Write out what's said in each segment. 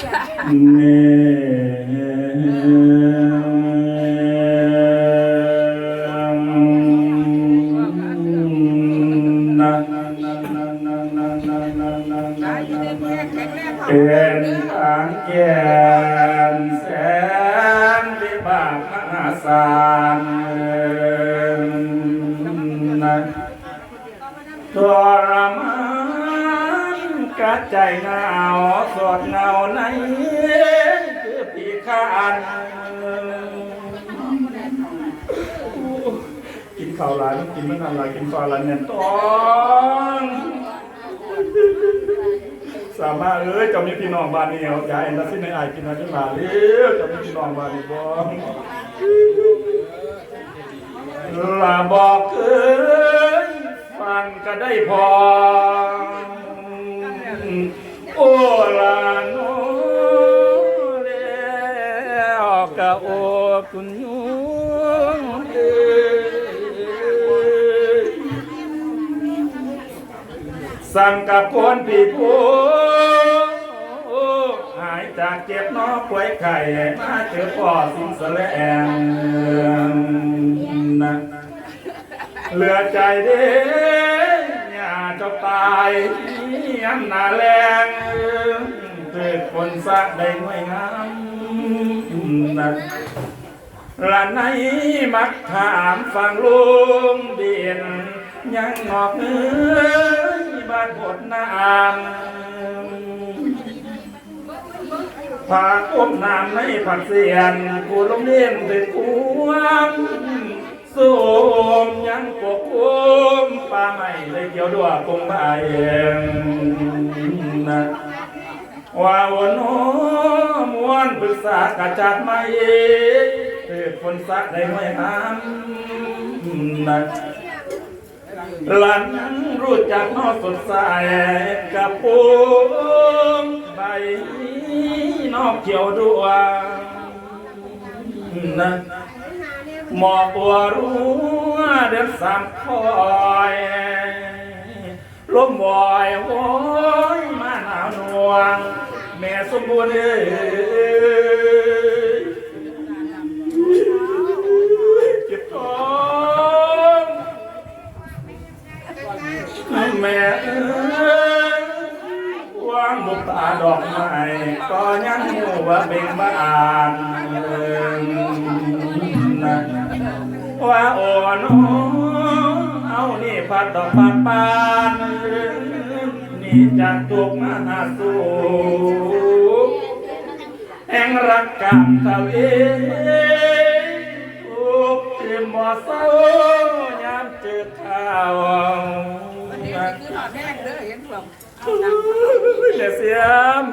เานกระใจหนาวสอดเงาในคือปีข้านกินข้าวหลายกินม่นานหลายกินข้าหลายเนี่ยต้องสามารถเอ้ยจะมีพี่น้องบ้านนี่เอายายแล้วสิในอายกินอะไรมาเร็วจะมีพี่น้องบ้านนี่บ่ลาบอกเอ้ยฟังก็ได้พอ โอ ลาโนแล้วก็โอคุณยูเอ้ยสั่งกับคนผีผู้หายจากเจ็บเนอป่วยไข้มาเจอพ่อสิงสแลงนเหลือใจเด้ จะตายยำหนาแรงเกิดคนสะได้ไม่งามนะละไนมักถามฟังลุงเดียนยังงอกเอ้ยบานบดน้ำผากอมน้ำในผักเสียนกูลงเลียนเด็ดควงสูมยังปก คุมป่าไม่เลยเกี่ยวด้วยปงใบนะว่าวนโนมวนปรึกษากระจัดไม่เกิดคนสักได้ไม่ห้ามนะหลันรู้จักนอสดใสกับปูงใบนอกเขียวดวงนะ หมอกบัวรู้เดือนสามคอยลมบอยโว้ยมาหนาวหนวง แม่สมบูรณ์เอ้ยเจ็บท้องแม่เอ้ยวางบุกตาดอกไม้ก็ยังหูว่าเบ่งบานนะ ว่าโอ้น้องเอานี่พัดดอกปานปานนี่จากตุกมาหาสูแห่งรักกันทวีทุกทีมบ่เศร้ายามเจอข่าวคือหอดแห้งเด้อเห็นพวกเดี๋ยวเสียม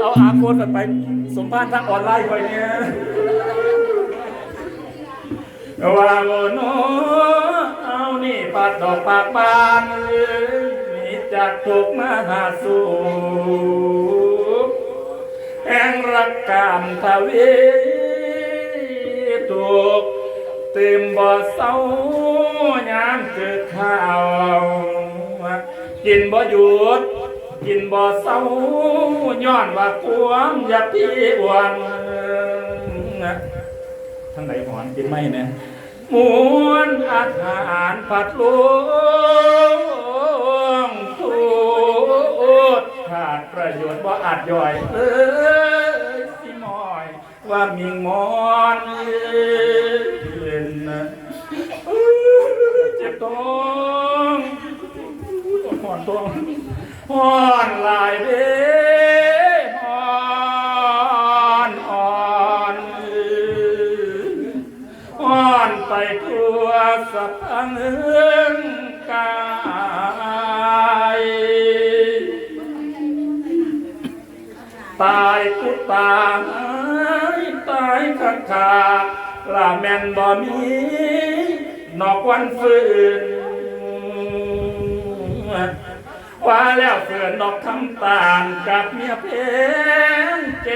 เอาอาโคนกันไปสมภาษณ์ทางออนไลน์ไปเนี่ย ว่าโอโนเอานี่ปัดดอกปากบานมีจากถูกมาหาสูแห่งรักกามทวีถูกเต็มบ่อเศร้ายามเจอข้าวกินบ่หยุดกินบ่เศร้าย้อนว่าความอยากพี่อ้วนทางไหนหอนกินไม่เนี่ย มวนอาหารผัดลงทูดขาดประโยชน์บ่าอาจย่อยเอ้ยสิมอยว่ามีงอนเล่นนะเจ็บท้องหอนตัวหอนลายเด้ กุตายตายคักคาลาแมนบ่มีนอกวันฟืนว่าแล้วเสือนดอกคำตาลกับเมียเพนแก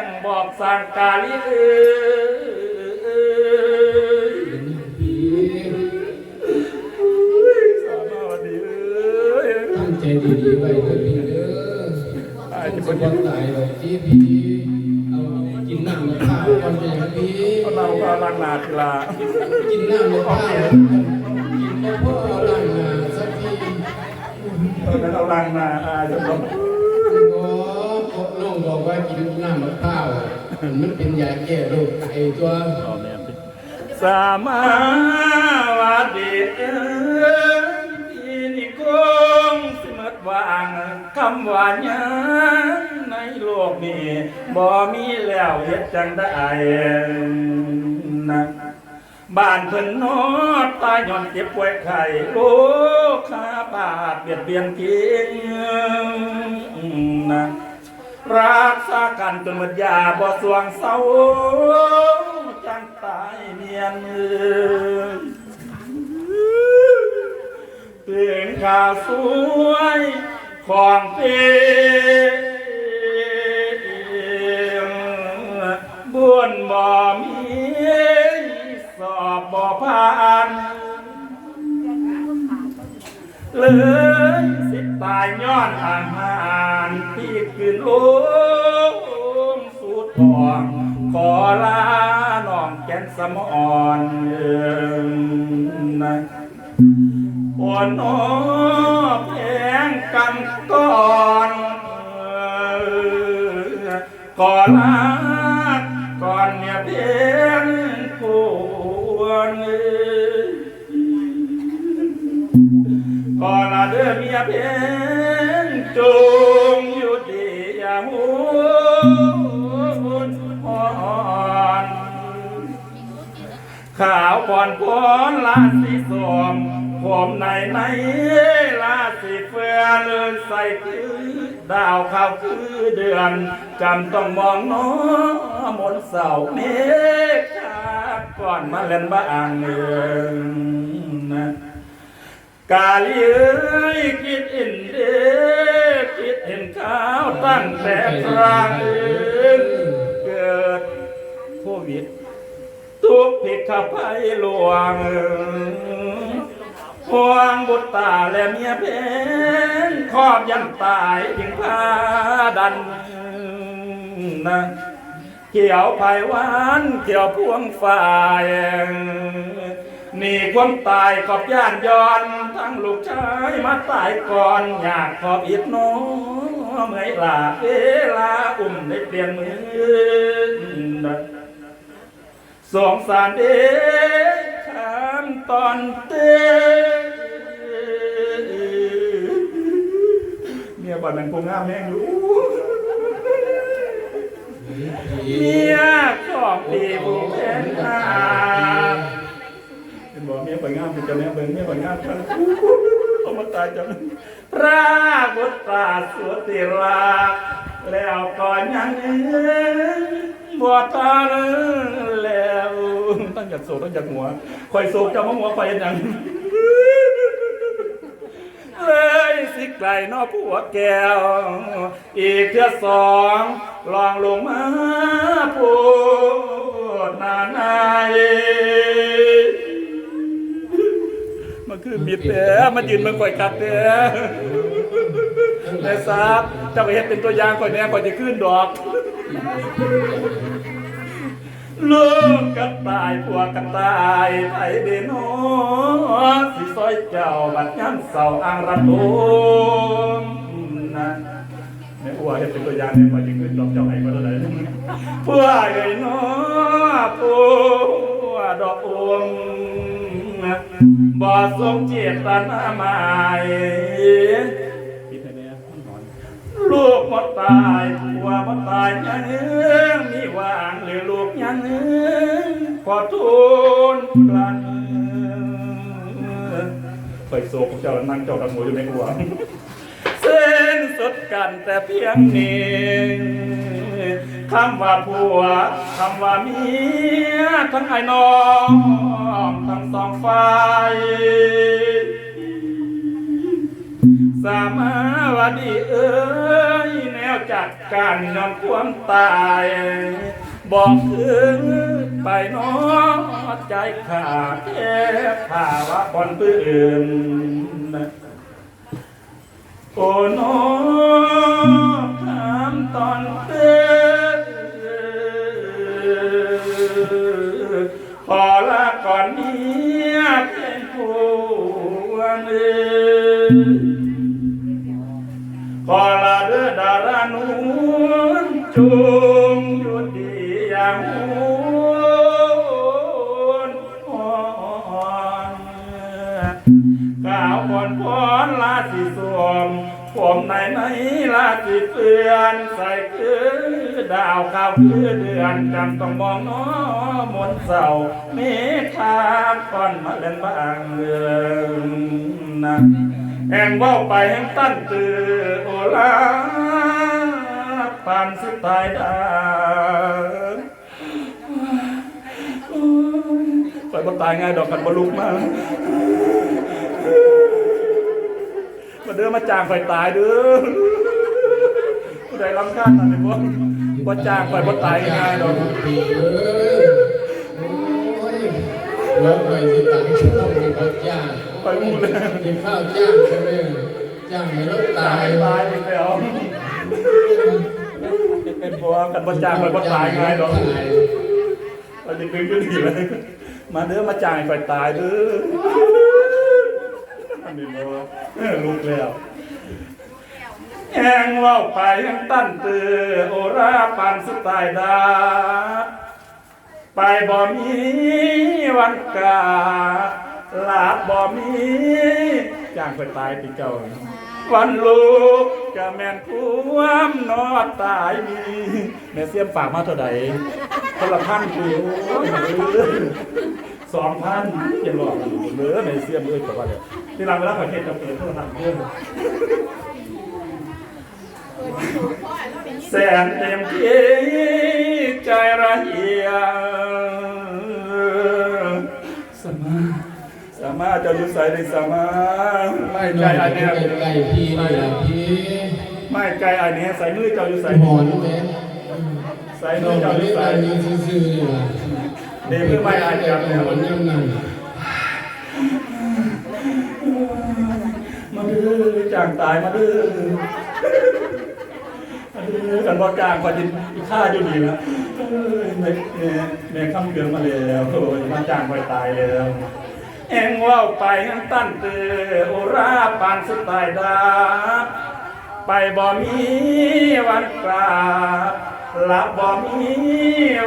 งบอกสั่งกาลิเอ้ยสามาวันดีเอ้ยตั้งใจดีๆไว้เด้อะ ไปความตายเลยที่พี่เอากินน้ำมะพร้าวก่อนจะอย่างพี่เอาเราพาลังนาทีลากินน้ำมะพร้าวกินมะพร้าวล้างหน้าสักทีเออเราลังนาอาจจะต้องน้องบอกว่ากินน้ำมะพร้าวมันเป็นยาแก้โรคไตตัวสามาวาดีเอ้ยที่นี่คงสิหมด ว่างคำว่ายังในโลกนี้บ่มีแล้วเฮ็ดจังได้นะบ้านเพิ่นนอดตายย้อนเจ็บป่วยไข้โอ้ข้าบาดเบียดเบียนกินนะรักษากันจนหมดยาบ่สวงเศร้าจังตายเมียนมือ เปลี่ยนข่าสวยของเพลงบุญบ่มีสอบบ่ผ่านเลยสิตายย้อนอาหารที่คืนโอ้มสูดทองขอลาน้องแกนสมอนนะ นอ้อแพงกันก่อนก่อลาก่อนเนี่ยเพียงควรก่อนละเด้อเมียเพียงจงอยู่ดีอย่าหูอ่อนขาวผ่อนพ้นลาสีสม ผมในในลาสีเฟือเลินใส่คือดาวขาวคือเดือนจำต้องมองน้อมนเสาเมฆก่อนมาเล่นบ้างเอิงนกาลีเอ้ยคิดเห็นเด็กคิดเห็นข้าวตั้งแต่ครั้งเกิดโควิด ทุกผิดขับไพ่หลวง ห่วงบุตรตาและเมียเพนครอบยันตายถึงพาดันนะเกี่ยวไผ่หวานเกี่ยวพวงฝ่ายนี่ความตายขอบย่านย้อน ทั้งลูกชายมาตายก่อนอยากขอบอิดโน้เมื่อลาเวลาอุ้มได้เปลี่ยนมือสงสารเด็กขามตอนเต้ นนั้นคงงามแม่งอยู่เมียของดีบุเพนนาเป็นบอกเมียไปงามเป็นเจ้าแม่เบิ่งเมียไปงามกันเอามาตายจังพระบุตรสุติราแล้วก่อนยังบวชตาแล้วตั้งจากโศกตั้งจากหัวคอยโศกจะมาหัวคอยยัง เลยสิไกลนอผัวแก้ว อีกเทือสองลองลงมาพูดนานายมันคือมิดแต่มันยืนมันก่อยกัดแต่แต่ทราบเจ้าก็เฮ็ดเป็นตัวอย่างก่อยแน่ก่อยจะขึ้นดอก ลูกกันตายผัวกันตายไผเดโนสิซอยเจ้าบัดยันเสาอ่างระโดมนะแม่ผัวเห็นเป็นตัวอย่างเนี่ยพอจะขึ้นดอกเจ้าไห้ก็ได้ผัวใหญ่น้อผัวดอกอวงบ่สมเจตนาหมาย ลูกหมดตายผัวหมดตายยังเอื้อมีวางหรือลูกยังเอื้อขอทูลกลันคอยโศกเจ้านั่งเจ้าดังหัวอยู่ในหัวเส้นสดกันแต่เพียงนี้คำว่าผัวคำว่าเมียทั้งไอ้น้องทั้งสองฝ่ายสามาวดีเอ้ยแนว จัดการนำความตาย บอกถึงไปน้อใจขาดแค่ข่าวว่าคนปื้นโอ้น้อถามตอนเตือนขอลาก่อนเนี้ยเป็นผู้เอ่ย นุนจุงยู่ดีอย่างหุนอ่อนกล่าวก่อนพรลาสิสวมผมไหนไหนลาสิเปือนใส่คือดาวขาวคือเดือนจำต้องมองน้อมนต์เศร้าเมฆาก่อนมาเล่นบางเรืองนะแห่งว่าไปแห่งตั้นตือโอลา ปานสิตายดาคอยบ่ตายง่ายดอกกันบ่ลุกมามาเด้อมาจ้างไฟตายเด้อผู้ใดรำคาญนั่นเลยบ่บ่จ้างไฟบ่ตายง่ายๆดอกปีเอ้ยโอ้ยแล้วไปสิตังช่วงนี้เขาจ้างไปหมดเลยกินข้าวจ้างใช่ไหมจ้างให้รถตาตายยตายไปแล้ว เป็นบ่กันบ่จ้างไฟบ่ตายง่ายดอกเราจะคืนขึ้นอีเลยมาเด้อมาจ้างไฟตายเด้ออันนี้บ่เอลุกแล้วแหงเว้าไปยังตั้นเตือโอราปานสไตล์ดาไปบ่มีวันกาลาบบ่มีจ้างไปตายปีเก่า วันลูกจะแม่นความนอดตายมีแม่เสียมฝากมาเท่าใดคนละพันคือโอ้ยสองพันเจ็ดร้อยู่เหลือแม่เสียมเลยแต่ว่าเดี๋ยที่เราเวลาขอเทศจะเปิดโทรศัพท์เพิ่มแสนเต็มที่ใจระเหียส มาเจะอยู่ใส่ในสมาไม่ไม่น้ใจอยอันไก่เนี้ยไก่พี่นี่แหละพี่ไม่ใจอันเนี้ยใส่มือเจ้าอยู่ใส่หอนแม่ใส่น้มือองเจ้าอยู่ไม่ใส่ได้ยินซื่อๆนี่แหละเดี๋ยวมือไม่อานจับเนี่ยหอนยังนั่งมาดื้อจางตายมาดื้อมาดื้อกันบ่จางกว่าจิอีกข้าอยู่ดีนะเอ้ยแม่แม่แม่คำเกืองมาแล้วโอ้ยมาจางไปตายแล้ว เองว่าไปงั้นตั้นเตอโอราปานสไตล์ดา ไปบ่มีวันกราบหลับบ่มี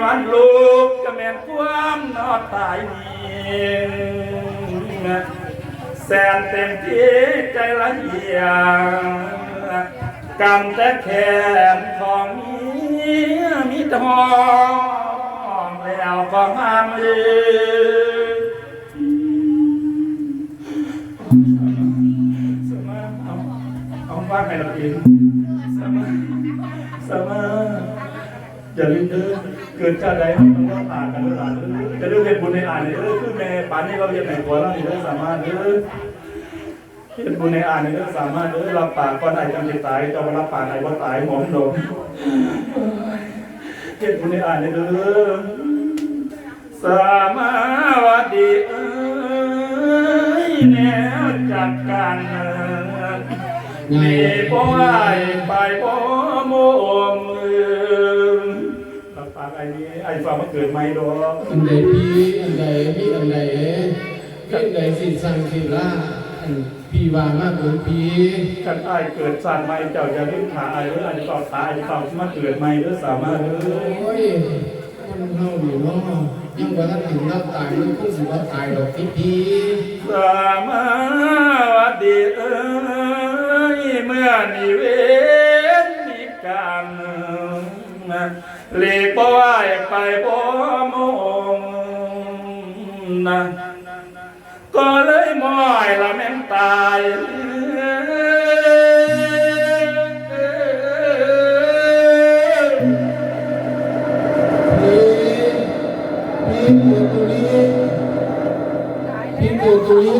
วันลุกก็แม่นความนอดตายนี้แสนเต็มที่ใจละเอียงกำแต่แขนของมีมีทองแล้วก็งามเลย เอาว่าไงเราเองสามารถสามารถอย่าลืมเด้อเกิดชาติใดต้องว่าผ่ากันหลานเด้อจะเรื่องเรียนบุญในอ่านเด้อคือแม่ป่านนี้เราเรียนไหนตัวเราเด้อสามารถเด้อเรียนบุญในอ่านเด้อสามารถเด้อรับปากก่อนไหนจำจะตายจะมารับปากไหนว่าตายหมอมดมเรียนบุญในอ่านเด้อสามาวดีเอ้ยแนวจัดการเงิน มีบ่ไหวไปบ่โมมรับปากไอ้นี้ไอ้ฟ้ามาเกิดใหม่ดอกอันใดพี่อันใดมีอันใดเอ๊ะอันใดสิสั่งสิล่าอันพี่ว่ามากเกว่าพี่กันไอ้เกิดสัตว์ใหม่เจ้าอย่าลืมขาไอ้เด้อไอ้เฝ้าตาไอ้เฝ้ามาเกิดใหม่เด้อสามารถเด้อโอ้ยมันเฮาอยู่เนาะยังว่าท่านถึงรับตายมันคงสิว่าตายดอกพี่พี่สามาวดีเอ้ย เมื่อนิเวศนิกรรมหลีกบ่ไหวไปบ่โมงนะก็เลยมอยละแม่งตายพี่พี่เกิดตัวนี้พี่เกิดตัวนี้